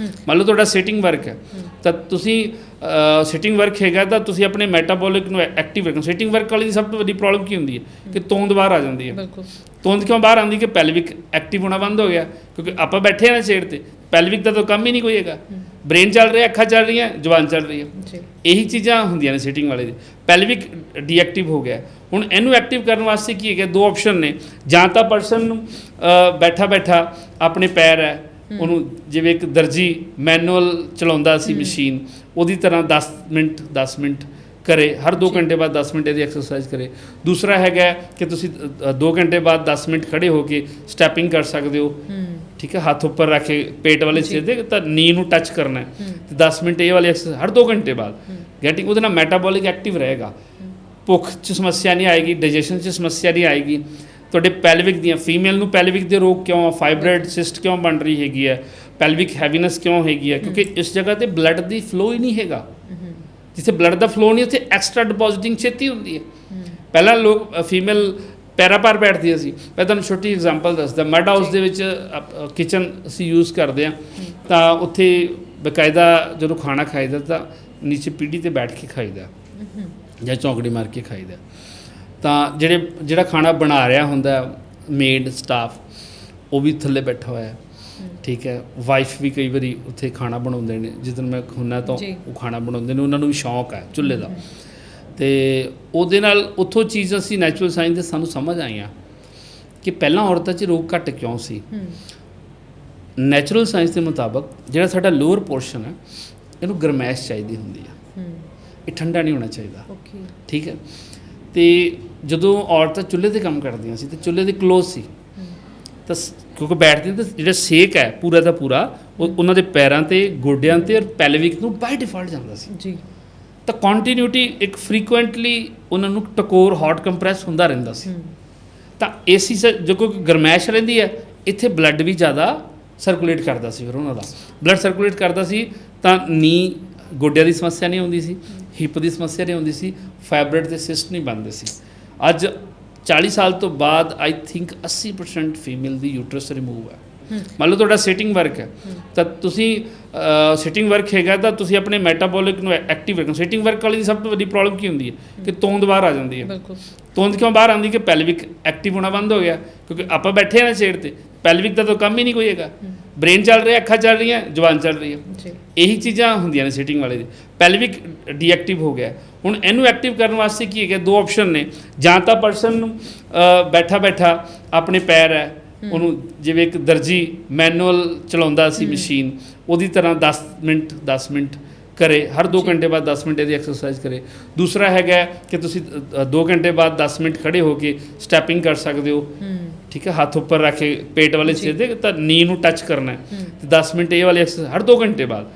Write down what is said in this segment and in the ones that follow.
ਮੰਨ ਲਓ ਤੁਹਾਡਾ ਸਿਟਿੰਗ ਵਰਕ ਹੈ। ਤਾਂ ਤੁਸੀਂ ਸਿਟਿੰਗ ਵਰਕ ਹੈਗਾ ਤਾਂ ਤੁਸੀਂ ਆਪਣੇ ਮੈਟਾਬੋਲਿਕ ਨੂੰ ਐਕਟਿਵ ਰੱਖੋ ਸਿਟਿੰਗ ਵਰਕ ਵਾਲੀ ਦੀ ਸਭ ਤੋਂ ਵੱਡੀ ਪ੍ਰੋਬਲਮ ਕੀ ਹੁੰਦੀ ਹੈ? ਕਿ ਤੋਂਦ ਬਾਹਰ ਆ ਜਾਂਦੀ ਹੈ। ਬਿਲਕੁਲ। ਤੋਂਦ ਕਿਉਂ ਬਾਹਰ ਆਉਂਦੀ? ਕਿ ਪੈਲਵਿਕ ਐਕਟਿਵ ਹੋਣਾ ਬੰਦ ਹੋ ਗਿਆ। ਕਿਉਂਕਿ ਆਪਾਂ ਬੈਠੇ ਹਾਂ ਨਾ ਚੇਅਰ ਤੇ ਪੈਲਵਿਕ ਦਾ ਤਾਂ ਕੰਮ ਹੀ ਨਹੀਂ ਕੋਈ ਹੈਗਾ। ਬ੍ਰੇਨ ਚੱਲ ਰਿਹਾ ਅੱਖਾਂ ਚੱਲ ਰਹੀਆਂ ਜ਼ੁਬਾਨ ਚੱਲ ਰਹੀ ਹੈ। ਜੀ। ਇਹੀ ਚੀਜ਼ਾਂ ਹੁੰਦੀਆਂ ਨੇ ਸਿਟਿੰਗ ਵਾਲੇ ਦੀ। ਪੈਲਵਿਕ ਡੀਐਕਟਿਵ ਹੋ ਗਿਆ। ਹੁਣ ਇਹਨੂੰ ਐਕਟਿਵ ਕਰਨ ਵਾਸਤੇ ਕੀ ਹੈਗਾ? ਦੋ ਆਪਸ਼ਨ ਨੇ। ਜਾਂ ਤਾਂ ਪਰਸਨ ਨੂੰ ਬੈਠਾ ਬੈਠਾ ਆਪਣੇ ਪੈਰ ਹੈ ਉਹਨੂੰ ਜਿਵੇਂ ਇੱਕ ਦਰਜੀ ਮੈਨੂਅਲ ਚਲਾਉਂਦਾ ਸੀ ਮਸ਼ੀਨ ਉਹਦੀ ਤਰ੍ਹਾਂ 10 ਮਿੰਟ 10 ਮਿੰਟ ਕਰੇ ਹਰ 2 ਘੰਟੇ ਬਾਅਦ 10 ਮਿੰਟ ਇਹਦੀ ਐਕਸਰਸਾਈਜ਼ ਕਰੇ। ਦੂਸਰਾ ਹੈਗਾ ਕਿ ਤੁਸੀਂ 2 ਘੰਟੇ ਬਾਅਦ 10 ਮਿੰਟ ਖੜੇ ਹੋ ਕੇ ਸਟੈਪਿੰਗ ਕਰ ਸਕਦੇ ਹੋ। ਠੀਕ ਹੈ ਹੱਥ ਉੱਪਰ ਰੱਖ ਕੇ ਪੇਟ ਵਾਲੇ। ਸਿੱਧੇ ਤਾਂ ਨੀ ਨੂੰ ਟੱਚ ਕਰਨਾ ਹੂੰ। ਤੇ 10 ਮਿੰਟ ਇਹ ਵਾਲੀ ਐਕਸਰਸਾਈਜ਼ ਹਰ 2 ਘੰਟੇ ਬਾਅਦ। ਗੈਟਿੰਗ ਉਹਦੇ ਨਾਲ ਮੈਟਾਬੋਲਿਕ ਐਕਟਿਵ ਰਹੇਗਾ। ਭੁੱਖ 'ਚ ਸਮੱਸਿਆ ਨਹੀਂ ਆਏਗੀ ਡਾਈਜੈਸ਼ਨ 'ਚ ਸਮੱਸਿਆ ਨਹੀਂ ਆਏਗੀ। ਤੁਹਾਡੇ ਪੈਲਵਿਕ ਦੀਆਂ ਫੀਮੇਲ ਨੂੰ ਪੈਲਵਿਕ ਦੇ ਰੋਗ ਕਿਉਂ ਆ ਫਾਈਬਰਾਇਡ ਸਿਸਟ ਕਿਉਂ ਬਣ ਰਹੀ ਹੈਗੀ ਹੈ? ਪੈਲਵਿਕ ਹੈਵੀਨੈਸ ਕਿਉਂ ਹੈਗੀ ਹੈ? ਕਿਉਂਕਿ ਇਸ ਜਗ੍ਹਾ ਤੇ ਬਲੱਡ ਦੀ ਫਲੋ ਹੀ ਨਹੀਂ ਹੈਗਾ। ਜਿੱਥੇ ਬਲੱਡ ਦਾ ਫਲੋ ਨਹੀਂ ਉੱਥੇ ਐਕਸਟਰਾ ਡਿਪੋਜ਼ਿਟਿੰਗ ਛੇਤੀ ਹੁੰਦੀ ਹੈ। ਪਹਿਲਾਂ ਲੋਕ ਫੀਮੇਲ ਪੈਰਾਂ ਪਰ ਬੈਠਦੀਆਂ ਸੀ। ਮੈਂ ਤੁਹਾਨੂੰ ਛੋਟੀ ਐਗਜ਼ਾਮਪਲ ਦੱਸਦਾ। ਮੈਡ ਹਾਊਸ ਦੇ ਵਿੱਚ ਕਿਚਨ ਅਸੀਂ ਯੂਜ਼ ਕਰਦੇ ਆ ਤਾਂ ਉੱਥੇ ਬਕਾਇਦਾ ਜਦੋਂ ਖਾਣਾ ਖਾਈਦਾ ਤਾਂ ਨੀਚੇ ਪੀੜੀ ਤੇ ਬੈਠ ਕੇ ਖਾਈਦਾ। ਜਾਂ ਚੌਂਕੜੀ ਮਾਰ ਕੇ ਖਾਈਦਾ। ਤਾਂ ਜਿਹੜੇ ਜਿਹੜਾ ਖਾਣਾ ਬਣਾ ਰਿਹਾ ਹੁੰਦਾ ਮੇਡ ਸਟਾਫ ਉਹ ਵੀ ਥੱਲੇ ਬੈਠਾ ਹੋਇਆ ਹੈ। ਠੀਕ ਹੈ। ਵਾਈਫ ਵੀ ਕਈ ਵਾਰੀ ਉੱਥੇ ਖਾਣਾ ਬਣਾਉਂਦੇ ਨੇ। ਜਿੱਦਨ ਮੈਂ ਹੁੰਨਾ ਤਾਂ। ਉਹ ਖਾਣਾ ਬਣਾਉਂਦੇ ਨੇ ਉਹਨਾਂ ਨੂੰ ਵੀ ਸ਼ੌਂਕ ਹੈ ਚੁੱਲ੍ਹੇ ਦਾ। ਤੇ ਉਹਦੇ ਨਾਲ ਉੱਥੋਂ ਚੀਜ਼ ਅਸੀਂ ਨੈਚੁਰਲ ਸਾਇੰਸ ਦੇ ਸਾਨੂੰ ਸਮਝ ਆਈਆਂ ਕਿ ਪਹਿਲਾਂ ਔਰਤਾਂ 'ਚ ਰੋਗ ਘੱਟ ਕਿਉਂ ਸੀ? ਨੈਚੁਰਲ ਸਾਇੰਸ ਦੇ ਮੁਤਾਬਕ ਜਿਹੜਾ ਸਾਡਾ ਲੋਅਰ ਪੋਰਸ਼ਨ ਹੈ ਇਹਨੂੰ ਗਰਮੈਸ਼ ਚਾਹੀਦੀ ਹੁੰਦੀ ਹੂੰ। ਇਹ ਠੰਡਾ ਨਹੀਂ ਹੋਣਾ ਚਾਹੀਦਾ। ਠੀਕ ਹੈ। ਤੇ ਜਦੋਂ ਔਰਤਾਂ ਚੁੱਲ੍ਹੇ ਤੇ ਕੰਮ ਕਰਦੀਆਂ ਸੀ ਤੇ ਚੁੱਲ੍ਹੇ ਦੇ ਕਲੋਜ਼ ਸੀ। ਤਾਂ ਕਿਉਂਕਿ ਬੈਠਦੀਆਂ ਤਾਂ ਜਿਹੜਾ ਸੇਕ ਹੈ ਪੂਰਾ ਦਾ ਪੂਰਾ ਉਹ ਉਹਨਾਂ ਦੇ ਪੈਰਾਂ ਤੇ ਗੋਡਿਆਂ ਤੇ ਔਰ ਪੈਲਵਿਕ ਨੂੰ ਬਾਈ ਡਿਫਾਲਟ ਜਾਂਦਾ ਸੀ। ਜੀ। ਤਾਂ ਕੰਟੀਨਿਊਟੀ ਇੱਕ ਫ੍ਰੀਕੁਐਂਟਲੀ ਉਹਨਾਂ ਨੂੰ ਟਕੋਰ ਹੌਟ ਕੰਪਰੈਸ ਹੁੰਦਾ ਰਹਿੰਦਾ ਸੀ। ਤਾਂ ਏਸੀ ਜੋ ਕੋਈ ਗਰਮੈਸ਼ ਰਹਿੰਦੀ ਹੈ ਇੱਥੇ ਬਲੱਡ ਵੀ ਜ਼ਿਆਦਾ ਸਰਕੂਲੇਟ ਕਰਦਾ ਸੀ ਫਿਰ ਉਹਨਾਂ ਦਾ। ਬਲੱਡ ਸਰਕੂਲੇਟ ਕਰਦਾ ਸੀ ਤਾਂ ਨੀ ਗੋਡਿਆਂ ਦੀ ਸਮੱਸਿਆ ਨਹੀਂ ਹੁੰਦੀ ਸੀ ਹਿਪ ਦੀ ਸਮੱਸਿਆ ਨਹੀਂ ਹੁੰਦੀ ਸੀ ਫਾਈਬਰਡ ਤੇ ਸਿਸਟ ਨਹੀਂ ਬਣਦੇ ਸੀ। ਅੱਜ 40 ਸਾਲ ਤੋਂ ਬਾਅਦ ਆਈ ਥਿੰਕ 80% ਫੀਮੇਲ ਦੀ ਯੂਟਰਸ ਰਿਮੂਵ ਹੈ। ਮੰਨ ਲਓ ਤੁਹਾਡਾ ਸਿਟਿੰਗ ਵਰਕ ਹੈ ਤਾਂ ਤੁਸੀਂ ਸਿਟਿੰਗ ਵਰਕ ਹੈਗਾ ਤਾਂ ਤੁਸੀਂ ਆਪਣੇ ਮੈਟਾਬੋਲਿਕ ਨੂੰ ਐਕਟਿਵ ਰੱਖੋ ਸਿਟਿੰਗ ਵਰਕ ਵਾਲੀ ਦੀ ਸਭ ਤੋਂ ਵੱਡੀ ਪ੍ਰੋਬਲਮ ਕੀ ਹੁੰਦੀ ਹੈ? ਕਿ ਤੋਂਦ ਬਾਹਰ ਆ ਜਾਂਦੀ ਹੈ। ਬਿਲਕੁਲ। ਤੋਂਦ ਕਿਉਂ ਬਾਹਰ ਆਉਂਦੀ ਕਿ ਪੈਲਵਿਕ ਐਕਟਿਵ ਹੋਣਾ ਬੰਦ ਹੋ ਗਿਆ ਕਿਉਂਕਿ ਆਪਾਂ ਬੈਠੇ ਹਾਂ ਨਾ ਚੇਅਰ ਤੇ ਪੈਲਵਿਕ ਦਾ ਤਾਂ ਕੰਮ ਹੀ ਨਹੀਂ ਕੋਈ ਹੈਗਾ। ਬ੍ਰੇਨ ਚੱਲ ਰਿਹਾ ਅੱਖਾਂ ਚੱਲ ਰਹੀਆਂ ਜ਼ੁਬਾਨ ਚੱਲ ਰਹੀ ਹੈ। ਜੀ। ਇਹੀ ਚੀਜ਼ਾਂ ਹੁੰਦੀਆਂ ਨੇ ਸਿਟਿੰਗ ਵਾਲੇ ਦੀ। ਪੈਲਵਿਕ ਡੀਐਕਟਿਵ ਹੋ ਗਿਆ। ਹੁਣ ਇਹਨੂੰ ਐਕਟਿਵ ਕਰਨ ਵਾਸਤੇ ਕੀ ਹੈਗਾ? ਦੋ ਆਪਸ਼ਨ ਨੇ। ਜਾਂ ਤਾਂ ਪਰਸਨ ਨੂੰ ਬੈਠਾ ਬੈਠਾ ਆਪਣੇ ਪੈਰ ਹੈ ਉਹਨੂੰ ਜਿਵੇਂ ਇੱਕ ਦਰਜੀ ਮੈਨੂਅਲ ਚਲਾਉਂਦਾ ਸੀ ਮਸ਼ੀਨ ਉਹਦੀ ਤਰ੍ਹਾਂ 10 ਮਿੰਟ 10 ਮਿੰਟ ਕਰੇ। ਹਰ 2 ਘੰਟੇ ਬਾਅਦ 10 ਮਿੰਟ ਇਹਦੀ ਐਕਸਰਸਾਈਜ਼ ਕਰੇ। ਦੂਸਰਾ ਹੈਗਾ ਕਿ ਤੁਸੀਂ 2 ਘੰਟੇ ਬਾਅਦ 10 ਮਿੰਟ ਖੜੇ ਹੋ ਕੇ ਸਟੈਪਿੰਗ ਕਰ ਸਕਦੇ ਹੋ। ਹੂੰ। ਠੀਕ ਹੈ? ਹੱਥ ਉੱਪਰ ਰੱਖ ਕੇ ਪੇਟ ਵਾਲੇ ਜੀ। ਸਿੱਧੇ ਤਾਂ ਨੀ ਨੂੰ ਟੱਚ ਕਰਨਾ ਹੈ। ਹੂੰ। ਤੇ 10 ਮਿੰਟ ਇਹ ਵਾਲੀ ਐਕਸਰਸਾਈਜ਼ ਹਰ 2 ਘੰਟੇ ਬਾਅਦ।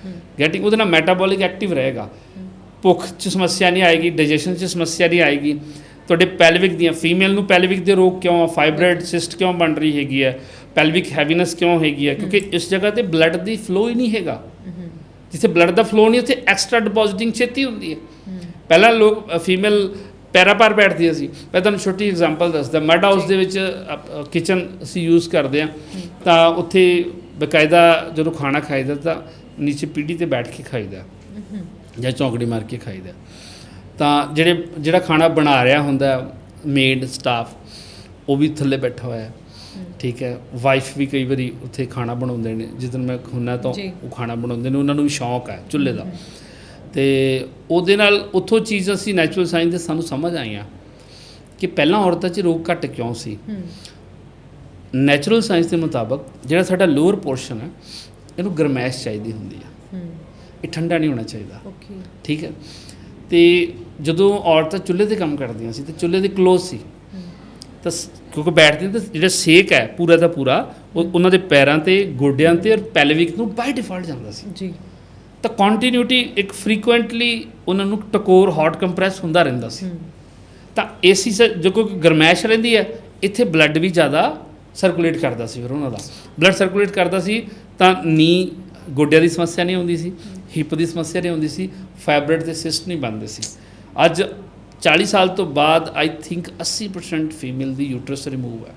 ਗੈਟਿੰਗ ਉਹਦੇ ਨਾਲ ਮੈਟਾਬੋਲਿਕ ਐਕਟਿਵ ਰਹੇਗਾ। ਭੁੱਖ 'ਚ ਸਮੱਸਿਆ ਨਹੀਂ ਆਏਗੀ ਡਾਈਜੈਸ਼ਨ 'ਚ ਸਮੱਸਿਆ ਨਹੀਂ ਆਏਗੀ। ਤੁਹਾਡੇ ਪੈਲਵਿਕ ਦੀਆਂ ਫੀਮੇਲ ਨੂੰ ਪੈਲਵਿਕ ਦੇ ਰੋਗ ਕਿਉਂ ਆ? ਫਾਈਬਰਾਇਡ ਸਿਸਟ ਕਿਉਂ ਬਣ ਰਹੀ ਹੈਗੀ ਹੈ? ਪੈਲਵਿਕ ਹੈਵੀਨੈਸ ਕਿਉਂ ਹੈਗੀ ਹੈ? ਕਿਉਂਕਿ ਇਸ ਜਗ੍ਹਾ ਤੇ ਬਲੱਡ ਦੀ ਫਲੋ ਹੀ ਨਹੀਂ ਹੈਗਾ। ਜਿੱਥੇ ਬਲੱਡ ਦਾ ਫਲੋ ਨਹੀਂ ਉੱਥੇ ਐਕਸਟਰਾ ਡਿਪੋਜ਼ਿਟਿੰਗ ਛੇਤੀ ਹੁੰਦੀ ਹੈ। ਪਹਿਲਾਂ ਲੋਕ ਫੀਮੇਲ ਪੈਰਾਂ ਪਰ ਬੈਠਦੀਆਂ ਸੀ ਮੈਂ ਤੁਹਾਨੂੰ ਛੋਟੀ ਐਗਜ਼ਾਮਪਲ ਦੱਸਦਾ ਮੈਡ ਹਾਊਸ ਦੇ ਵਿੱਚ ਕਿਚਨ ਅਸੀਂ ਯੂਜ਼ ਕਰਦੇ ਆ ਤਾਂ ਉੱਥੇ ਬਕਾਇਦਾ ਜਦੋਂ ਖਾਣਾ ਖਾਈਦਾ ਤਾਂ ਨੀਚੇ ਪੀੜੀ ਤੇ ਬੈਠ ਕੇ ਖਾਈਦਾ। ਜਾਂ ਚੌਂਕੜੀ ਮਾਰ ਕੇ ਖਾਈਦਾ। ਤਾਂ ਜਿਹੜੇ ਜਿਹੜਾ ਖਾਣਾ ਬਣਾ ਰਿਹਾ ਹੁੰਦਾ ਮੇਡ ਸਟਾਫ ਉਹ ਵੀ ਥੱਲੇ ਬੈਠਾ ਹੋਇਆ। ਹੈ ਠੀਕ ਹੈ। ਵਾਈਫ ਵੀ ਕਈ ਵਾਰੀ ਉੱਥੇ ਖਾਣਾ ਬਣਾਉਂਦੇ ਨੇ। ਜਿੱਦਨ ਮੈਂ ਹੁੰਨਾ ਤਾਂ। ਉਹ ਖਾਣਾ ਬਣਾਉਂਦੇ ਨੇ ਉਹਨਾਂ ਨੂੰ ਵੀ ਸ਼ੌਂਕ ਹੈ ਚੁੱਲ੍ਹੇ ਦਾ। ਤੇ ਉਹਦੇ ਨਾਲ ਉੱਥੋਂ ਚੀਜ਼ ਅਸੀਂ ਨੈਚੁਰਲ ਸਾਇੰਸ ਦੇ ਸਾਨੂੰ ਸਮਝ ਆਈਆਂ ਕਿ ਪਹਿਲਾਂ ਔਰਤਾਂ 'ਚ ਰੋਗ ਘੱਟ ਕਿਉਂ ਸੀ? ਨੈਚੁਰਲ ਸਾਇੰਸ ਦੇ ਮੁਤਾਬਕ ਜਿਹੜਾ ਸਾਡਾ ਲੋਅਰ ਪੋਰਸ਼ਨ ਹੈ ਇਹਨੂੰ ਗਰਮੈਸ਼ ਚਾਹੀਦੀ ਹੁੰਦੀ ਹੂੰ। ਇਹ ਠੰਡਾ ਨਹੀਂ ਹੋਣਾ ਚਾਹੀਦਾ। ਓਕੇ ਠੀਕ ਹੈ? ਤੇ ਜਦੋਂ ਔਰਤਾਂ ਚੁੱਲ੍ਹੇ ਤੇ ਕੰਮ ਕਰਦੀਆਂ ਸੀ ਤੇ ਚੁੱਲ੍ਹੇ ਦੇ ਕਲੋਜ਼ ਸੀ ਤਾਂ ਕਿਉਂਕਿ ਬੈਠਦੀਆਂ ਤਾਂ ਜਿਹੜਾ ਸੇਕ ਹੈ ਪੂਰਾ ਦਾ ਪੂਰਾ ਉਹ ਉਹਨਾਂ ਦੇ ਪੈਰਾਂ ਤੇ ਗੋਡਿਆਂ ਤੇ ਔਰ ਪੈਲਵਿਕ ਨੂੰ ਬਾਈ ਡਿਫਾਲਟ ਜਾਂਦਾ ਸੀ। ਜੀ। ਤਾਂ ਕੰਟੀਨਿਊਟੀ ਇੱਕ ਫ੍ਰੀਕੁਐਂਟਲੀ ਉਹਨਾਂ ਨੂੰ ਟਕੋਰ ਹੌਟ ਕੰਪਰੈਸ ਹੁੰਦਾ ਰਹਿੰਦਾ ਸੀ। ਤਾਂ ਏਸੀ ਜੋ ਕੋਈ ਗਰਮੈਸ਼ ਰਹਿੰਦੀ ਹੈ ਇੱਥੇ ਬਲੱਡ ਵੀ ਜ਼ਿਆਦਾ ਸਰਕੂਲੇਟ ਕਰਦਾ ਸੀ ਫਿਰ ਉਹਨਾਂ ਦਾ। ਬਲੱਡ ਸਰਕੂਲੇਟ ਕਰਦਾ ਸੀ ਤਾਂ ਨੀ ਗੋਡਿਆਂ ਦੀ ਸਮੱਸਿਆ ਨਹੀਂ ਹੁੰਦੀ ਸੀ ਹਿਪ ਦੀ ਸਮੱਸਿਆ ਨਹੀਂ ਹੁੰਦੀ ਸੀ ਫਾਈਬਰਡ ਤੇ ਸਿਸਟ ਨਹੀਂ ਬਣਦੇ ਸੀ। ਅੱਜ 40 ਸਾਲ ਤੋਂ ਬਾਅਦ ਆਈ ਥਿੰਕ 80% ਫੀਮੇਲ ਦੀ ਯੂਟਰਸ ਰਿਮੂਵ ਹੈ।